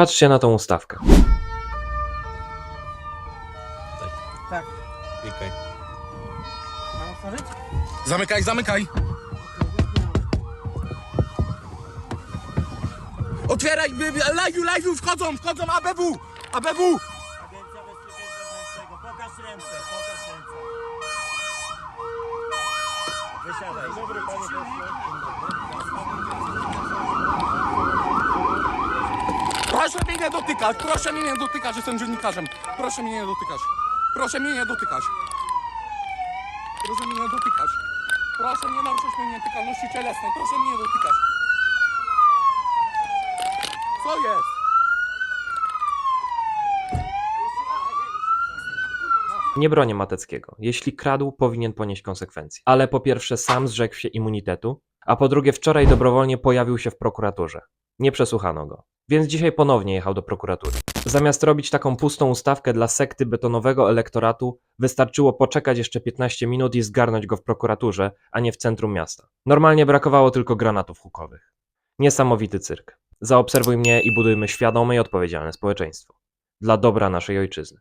Patrzcie na tą ustawkę. Tak. Klikaj. Mam otworzyć? Zamykaj, zamykaj! Otwieraj! by- by- Live, live, wchodzą, wchodzą, ABW! ABW! Agencja Bezpieczeństwa Wewnętrznego. Pokaż ręce, pokaż ręce. Proszę mnie nie dotykać, proszę mnie nie dotykać, jestem dziennikarzem. Proszę mnie nie dotykać. Proszę mnie nie dotykać. Proszę mnie nie dotykać. Proszę nie naruszać mojej nietykalności cielesnej. Proszę mnie nie dotykać. Co jest? Nie bronię Mateckiego. Jeśli kradł, powinien ponieść konsekwencje. Ale po pierwsze sam zrzekł się immunitetu, a po drugie wczoraj dobrowolnie pojawił się w prokuraturze. Nie przesłuchano go. Więc dzisiaj ponownie jechał do prokuratury. Zamiast robić taką pustą ustawkę dla sekty betonowego elektoratu, wystarczyło poczekać jeszcze 15 minut i zgarnąć go w prokuraturze, a nie w centrum miasta. Normalnie brakowało tylko granatów hukowych. Niesamowity cyrk. Zaobserwuj mnie i budujmy świadome i odpowiedzialne społeczeństwo. Dla dobra naszej ojczyzny.